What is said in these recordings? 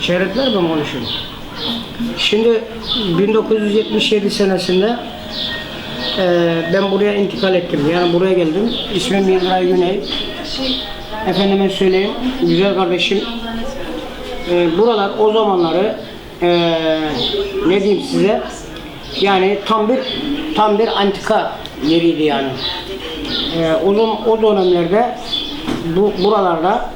işaretler mi konuşayım? Şimdi 1977 senesinde eee, ben buraya intikal ettim. Yani buraya geldim. İsmim Yıldıray Güney. Efendime söyleyeyim, güzel kardeşim. eee, buralar o zamanları eee, ne diyeyim size? Yani tam bir tam bir antika yeriydi yani. O, zam- o dönemlerde bu buralarda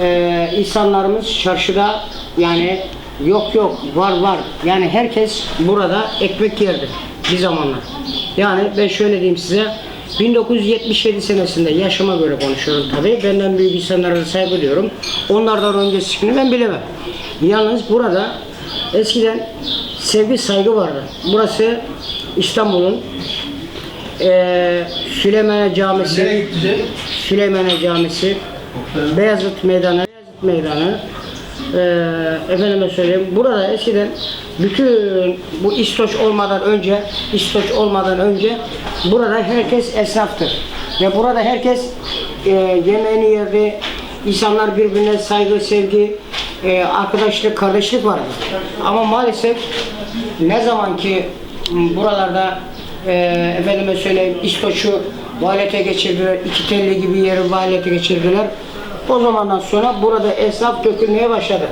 eee, insanlarımız çarşıda yani yok yok var var yani herkes burada ekmek yerdi bir zamanlar. Yani ben şöyle diyeyim size 1977 senesinde yaşıma göre konuşuyorum tabii. Benden büyük insanlara saygı duyuyorum. Onlardan öncesini ben bilemem. Yalnız burada eskiden sevgi saygı vardı. Burası İstanbul'un eee Süleymaniye Camisi, gidecek? Süleymaniye Camisi, Beyazıt Meydanı, Beyazıt Meydanı, eee efendime söyleyeyim, burada eskiden bütün bu İstoç olmadan önce, İstoç olmadan önce burada herkes esnaftır. Ve burada herkes eee yemeğini yerdi, insanlar birbirine saygı, sevgi, eee, arkadaşlık, kardeşlik vardı. Ama maalesef ne zaman ki buralarda eee efendime söyleyeyim İstoç'u valete geçirdiler, iki telli gibi yeri valete geçirdiler. O zamandan sonra burada esnaf dökülmeye başladı.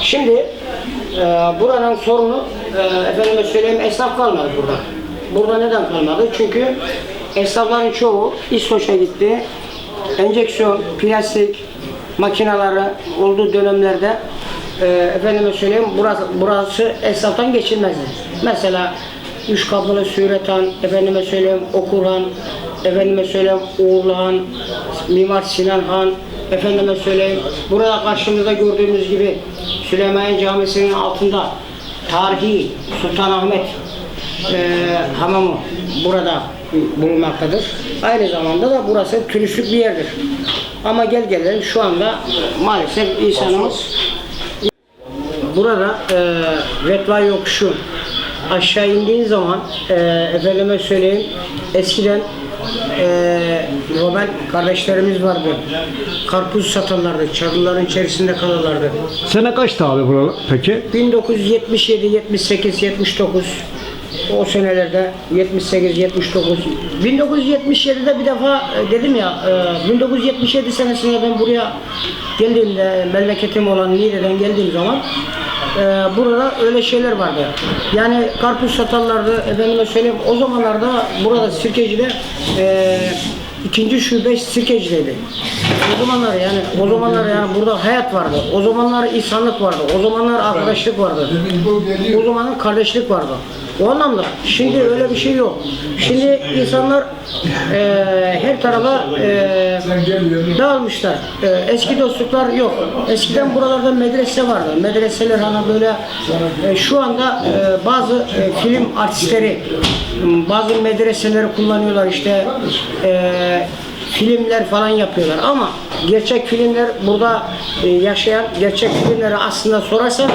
Şimdi eee buranın sorunu eee efendime söyleyeyim esnaf kalmadı burada. Burada neden kalmadı? Çünkü esnafların çoğu İstoç'a gitti. Enjeksiyon, plastik makineleri olduğu dönemlerde e, efendime söyleyeyim burası, burası esnaftan geçilmezdi. Mesela üç kapılı Süretan, efendime söyleyeyim Okurhan, efendime söyleyeyim Uğurluhan, Mimar Sinan Han, efendime söyleyeyim burada karşımızda gördüğümüz gibi Süleymaniye Camisi'nin altında tarihi Sultanahmet e, hamamı burada bulunmaktadır. Aynı zamanda da burası turistik bir yerdir. Ama gel gelelim şu anda maalesef insanımız burada e, Retva yokuşu aşağı indiğin zaman e, efendime söyleyeyim eskiden e, Robert kardeşlerimiz vardı. Karpuz satarlardı. Çadırların içerisinde kalırlardı. Sene kaçtı abi buralar peki? 1977, 78, 79 o senelerde 78, 79 1977'de bir defa e, dedim ya e, 1977 senesinde ben buraya geldiğimde memleketim olan Niğde'den geldiğim zaman e, burada öyle şeyler vardı. Yani karpuz satarlardı. Efendime söyleyeyim o zamanlarda burada Sirkeci'de e, ikinci şube Sirkeci'deydi. O zamanlar yani o zamanlar yani burada hayat vardı. O zamanlar insanlık vardı. O zamanlar arkadaşlık vardı. O zamanın kardeşlik vardı. O anlamda şimdi öyle bir şey yok. Şimdi insanlar eee, her tarafa eee, dağılmışlar. Eee, eski dostluklar yok. Eskiden buralarda medrese vardı. Medreseler hani böyle eee, şu anda eee, bazı eee, film artistleri bazı medreseleri kullanıyorlar işte eee filmler falan yapıyorlar ama gerçek filmler burada e, yaşayan gerçek filmleri aslında sorarsan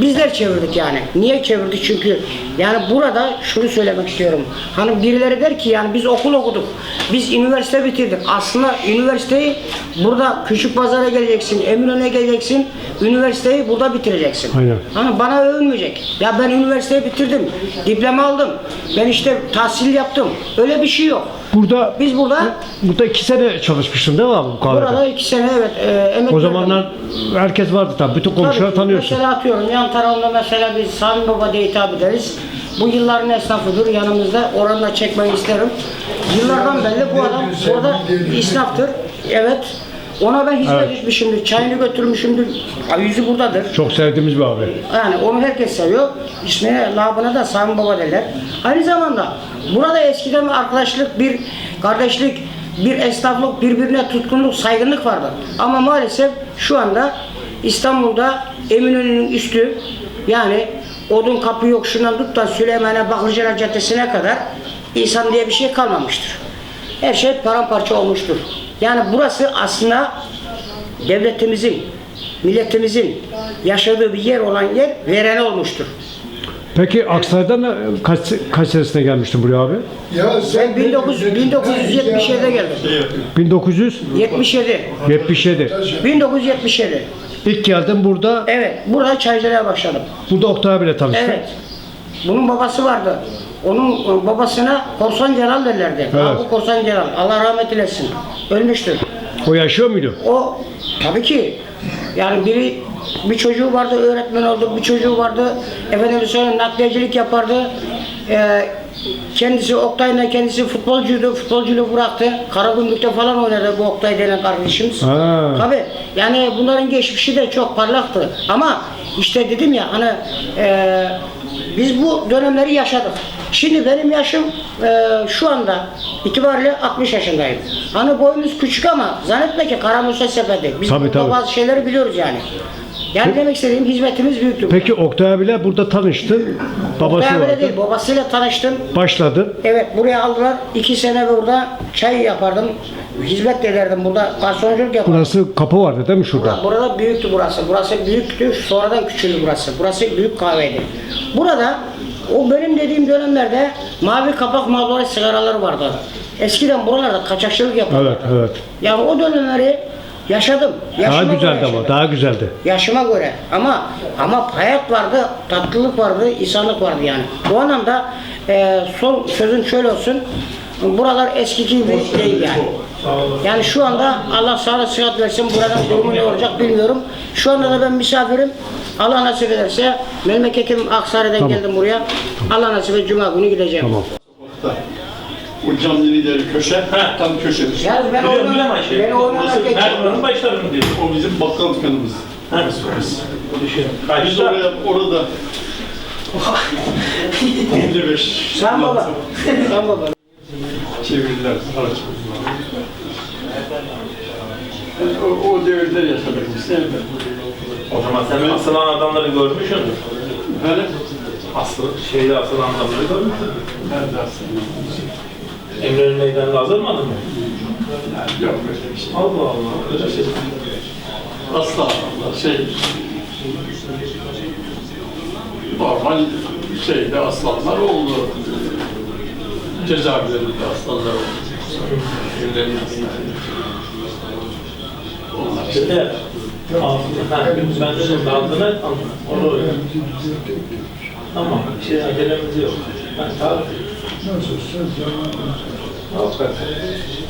bizler çevirdik yani. Niye çevirdik? Çünkü yani burada şunu söylemek istiyorum. Hani birileri der ki yani biz okul okuduk. Biz üniversite bitirdik. Aslında üniversiteyi burada küçük pazara geleceksin, Eminönü'ne geleceksin. Üniversiteyi burada bitireceksin. Aynen. Hani bana övünmeyecek. Ya ben üniversiteyi bitirdim. Diploma aldım. Ben işte tahsil yaptım. Öyle bir şey yok. Burada Biz burada burada iki sene çalışmıştın değil mi abi bu kahvede? Burada iki sene evet e, emek O zamanlar herkes vardı tabii. Bütün komşuları Tabii, tanıyorsun. Mesela atıyorum yan tarafında mesela biz Sami Baba diye hitap ederiz. Bu yılların esnafıdır yanımızda. Oranı da çekmeyi isterim. Yıllardan belli bu adam burada esnaftır. Evet. Ona ben hizmet Evet. etmişimdir. Çayını götürmüşümdür. Yüzü buradadır. Çok sevdiğimiz bir abi. Yani onu herkes seviyor. İsmine, labına da Sami Baba derler. Aynı zamanda burada eskiden bir arkadaşlık, bir kardeşlik, bir esnaflık, birbirine tutkunluk, saygınlık vardı. Ama maalesef şu anda İstanbul'da Eminönü'nün üstü yani Odun Kapı Yokuşu'ndan tut da Süleymaniye Bakırcılar Caddesi'ne kadar insan diye bir şey kalmamıştır. Her şey paramparça olmuştur. Yani burası aslında devletimizin, milletimizin yaşadığı bir yer olan yer veren olmuştur. Peki Aksaray'dan da kaç, kaç senesinde gelmiştin buraya abi? Ya Ben 19, 1977'de geldim. 1977. 77. 1977. İlk geldim burada, Evet, burada çaycılığa başladım. burada Oktay abiyle tanıştım. Evet. Bunun babası vardı. Onun e, babasına Korsan Celal derlerdi. Evet. Abi Korsan Celal. Allah rahmet eylesin. Ölmüştür. O yaşıyor muydu? O tabii ki yani biri bir çocuğu vardı öğretmen oldu, bir çocuğu vardı efendim söyleyeyim nakliyecilik yapardı. Ee, kendisi Oktay'la kendisi futbolcuydu, futbolculuğu bıraktı. Karagümrük'te falan oynadı bu Oktay denen kardeşimiz. Ha. Tabii yani bunların geçmişi de çok parlaktı. Ama işte dedim ya hani e, biz bu dönemleri yaşadık. Şimdi benim yaşım e, şu anda itibariyle 60 yaşındayım. Hani boyumuz küçük ama zannetme ki Karamusa sepeti. Biz Tabii, burada tabii. bazı şeyleri biliyoruz yani. Yani demek istediğim hizmetimiz büyüktür. Peki Oktay abiyle burada tanıştın. Babası abiyle vardı. değil, babasıyla tanıştım. Başladı. Evet buraya aldılar. İki sene burada çay yapardım. Hizmet de ederdim burada. Garsonculuk yapardım. Burası kapı vardı değil mi şurada? Burada, büyüktü burası. Burası büyüktü. Sonradan küçüldü burası. Burası büyük kahveydi. Burada o benim dediğim dönemlerde mavi kapak mavları sigaralar vardı. Eskiden buralarda kaçakçılık yapardı. Evet, evet. Yani o dönemleri yaşadım. Daha Yaşıma göre güzeldi ama, yaşadım. daha güzeldi. Yaşıma göre. Ama ama hayat vardı, tatlılık vardı, insanlık vardı yani. Bu anlamda e, son sözün şöyle olsun. Buralar eskiki gibi değil yani. Yani şu anda Allah sağlık sıhhat versin buranın durumu ne olacak bilmiyorum. Şu anda da ben misafirim. Allah nasip ederse memleketim Aksaray'dan Tamam. geldim buraya. Allah nasip eder Cuma günü gideceğim. Tamam. O camlı ileri köşe, tam köşede. Yani ben Biliyorum, biliyorum oynamak, Ayşe. ben oynamak Nasıl? geçiyorum. Başlarını diyor. O bizim bakkal dükkanımız. Ha. Biz Kaçta? oraya, orada 55 Sen baba. Sen baba. çevirdiler araç. O, o devirde yaşadık biz. O zaman sen asılan adamları görmüşsündür. Efendim? Asıl şeyde asılan adamları görmüşsündür. Nerede aslında? Eminönü meydanına hazırmadın mı? Yok böyle bir şey. Allah Allah. Öyle şey. Asla şey normal şeyde aslanlar oldu. Cezaevlerinde aslanlar oldu. Onlar işte. Ha, ben dedim altına onu öyle. Tamam, bir şey acelemiz yok. Ben tarif Hakikaten.